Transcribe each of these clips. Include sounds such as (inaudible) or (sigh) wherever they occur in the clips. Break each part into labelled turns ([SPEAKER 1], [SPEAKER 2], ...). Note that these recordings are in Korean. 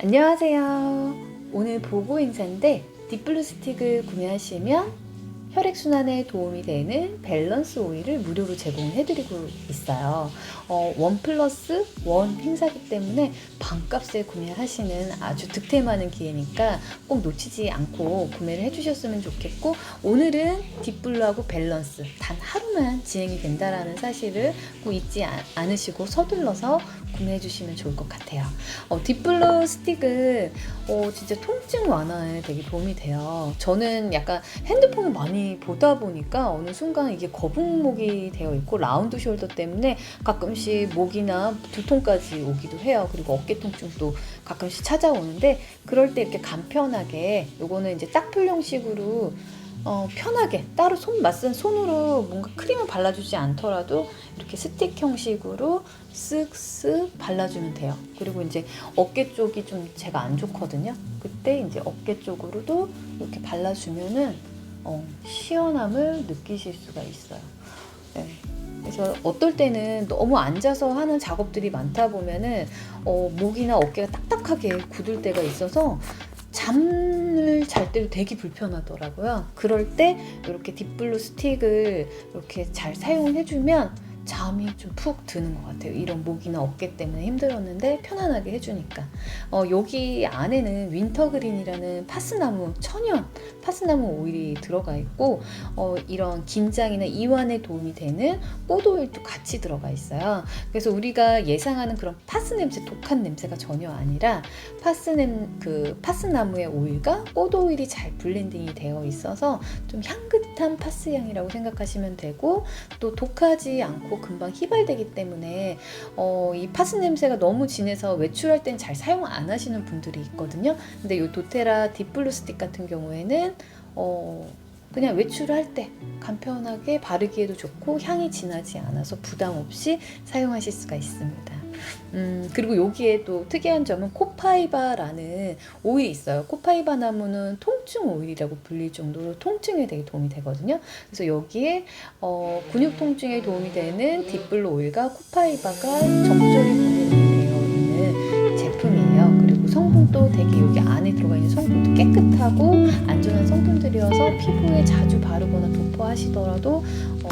[SPEAKER 1] 안녕하세요. 오늘 보고 행사인데 딥블루 스틱을 구매하시면 혈액순환에 도움이 되는 밸런스 오일을 무료로 제공해드리고 있어요. 어, 원 플러스 원 행사기 때문에 반값에 구매하시는 아주 득템하는 기회니까 꼭 놓치지 않고 구매를 해주셨으면 좋겠고 오늘은 딥블루하고 밸런스 단 하루만 진행이 된다라는 사실을 꼭 잊지 아- 않으시고 서둘러서 구매해 주시면 좋을 것 같아요. 어, 딥블루 스틱은 어, 진짜 통증 완화에 되게 도움이 돼요. 저는 약간 핸드폰을 많이 보다 보니까 어느 순간 이게 거북목이 되어 있고 라운드 숄더 때문에 가끔씩 목이나 두통까지 오기도 해요. 그리고 어깨 통증도 가끔씩 찾아오는데 그럴 때 이렇게 간편하게 요거는 이제 딱풀 형식으로 어, 편하게 따로 손 맞선 손으로 뭔가 크림을 발라주지 않더라도 이렇게 스틱 형식으로 쓱쓱 발라주면 돼요. 그리고 이제 어깨 쪽이 좀 제가 안 좋거든요. 그때 이제 어깨 쪽으로도 이렇게 발라주면은 어, 시원함을 느끼실 수가 있어요. 네. 그래서 어떨 때는 너무 앉아서 하는 작업들이 많다 보면은 어, 목이나 어깨가 딱딱하게 굳을 때가 있어서 잠 을 잘 때도 되게 불편하더라고요. 그럴 때 이렇게 딥블루 스틱을 이렇게 잘 사용해주면 잠이 좀 푹 드는 것 같아요. 이런 목이나 어깨 때문에 힘들었는데 편안하게 해주니까. 어, 여기 안에는 윈터그린이라는 파스나무, 천연 파스나무 오일이 들어가 있고, 어, 이런 긴장이나 이완에 도움이 되는 꽃오일도 같이 들어가 있어요. 그래서 우리가 예상하는 그런 파스 냄새, 독한 냄새가 전혀 아니라 파스 냄, 그 파스나무의 오일과 꽃오일이 잘 블렌딩이 되어 있어서 좀 향긋한 파스 향이라고 생각하시면 되고, 또 독하지 않고 금방 휘발되기 때문에 어, 이 파스 냄새가 너무 진해서 외출할 땐 잘 사용 안 하시는 분들이 있거든요. 근데 이 도테라 딥블루 스틱 같은 경우에는 어, 그냥 외출할 때 간편하게 바르기에도 좋고 향이 진하지 않아서 부담 없이 사용하실 수가 있습니다. 음, 그리고 여기에 또 특이한 점은 코파이바라는 오일이 있어요. 코파이바 나무는 통증 오일이라고 불릴 정도로 통증에 되게 도움이 되거든요. 그래서 여기에 어, 근육 통증에 도움이 되는 딥블루 오일과 코파이바가 적절히 분해되어 있는 제품이에요. 그리고 성분도 되게 여기 안에 들어가 있는 성분도 깨끗하고 안전한 성분들이어서 피부에 자주 바르거나 도포하시더라도 어,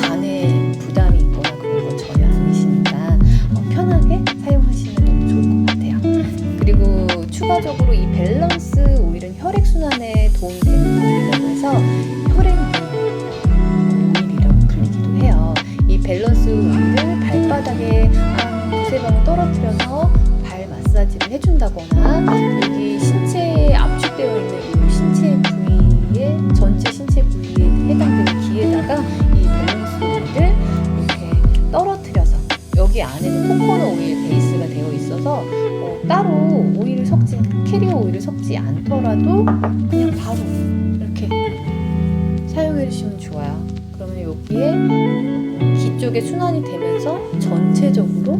[SPEAKER 1] 간에 부담이 있거나 해준다거나 여기 신체에 압축되어 있는 이 신체 부위에 전체 신체 부위에 해당되는 기에다가 이 밸런스 오일을 이렇게 떨어뜨려서 여기 안에는 코코넛 오일 베이스가 되어 있어서 어, 따로 오일을 섞지 캐리어 오일을 섞지 않더라도 그냥 바로 이렇게 사용해 주시면 좋아요. 그러면 여기에 귀 쪽에 순환이 되면서 전체적으로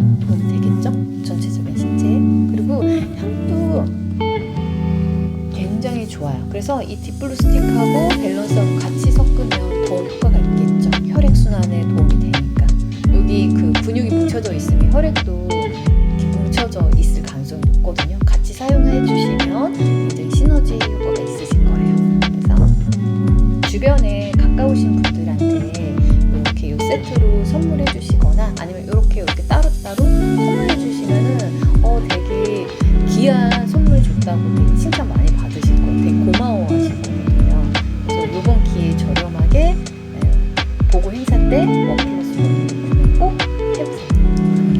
[SPEAKER 1] 그래서 이 딥블루 스틱하고 밸런스하고 같이 섞으면 더 효과가 있겠죠. 혈액순환에 도움이 되니까. 여기 그 근육이 뭉쳐져 있으면 혈액도 이렇게 뭉쳐져 있을 가능성이 높거든요. 같이 사용해 주시면 굉장히 시너지 효과가 있으실 거예요. 그래서 주변에 가까우신 분들한테 이렇게 요 세트로 선물해 주시거나 아니면 이렇게 이렇게 따로따로 선물해 주시면은 어 되게 귀한 선물 줬다고 칭찬 많이. 되게 고마워 하실 거거든요. 그래서 이번 기회에 저렴하게 에, 보고 행사 때원 플러스 원 꼭 해보세요.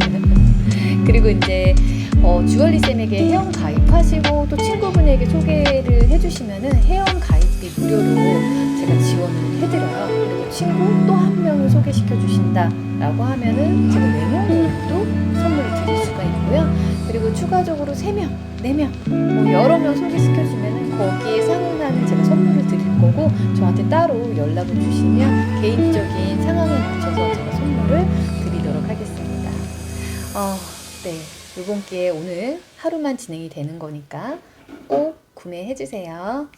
[SPEAKER 1] (laughs) 그리고 이제 어, 주얼리 쌤에게 회원 가입하시고 또 친구분에게 소개를 해주시면은 회원 가입비 무료로 제가 지원을 해드려요. 그리고 친구 또 한 명을 소개시켜 주신다라고 하면은 제가 레몬오일도 선물을 드릴 수가 있고요. 그리고 추가적으로 3명, 4명, 뭐 여러 명 소개시켜주면은 거기에 상응하는 제가 선물을 드릴 거고 저한테 따로 연락을 주시면 개인적인 상황에 맞춰서 제가 선물을 드리도록 하겠습니다. 어, 네. 이번 기회에 오늘 하루만 진행이 되는 거니까 꼭 구매해 주세요.